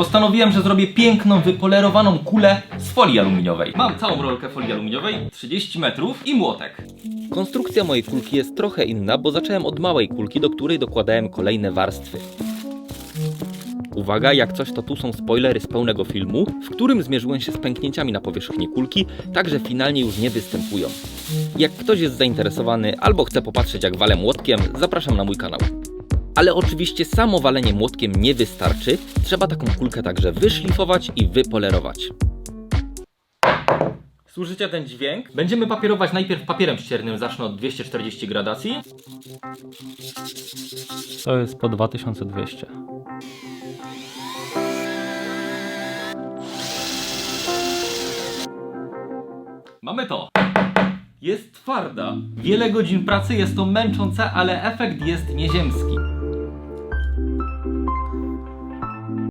Postanowiłem, że zrobię piękną, wypolerowaną kulę z folii aluminiowej. Mam całą rolkę folii aluminiowej, 30 metrów i młotek. Konstrukcja mojej kulki jest trochę inna, bo zacząłem od małej kulki, do której dokładałem kolejne warstwy. Uwaga, jak coś to tu są spoilery z pełnego filmu, w którym zmierzyłem się z pęknięciami na powierzchni kulki, tak że finalnie już nie występują. Jak ktoś jest zainteresowany albo chce popatrzeć jak walę młotkiem, zapraszam na mój kanał. Ale oczywiście samo walenie młotkiem nie wystarczy, trzeba taką kulkę także wyszlifować i wypolerować. Słyszycie ten dźwięk? Będziemy papierować najpierw papierem ściernym, zacznę od 240 gradacji. To jest po 2200. Mamy to. Jest twarda. Wiele godzin pracy jest to męczące, ale efekt jest nieziemski.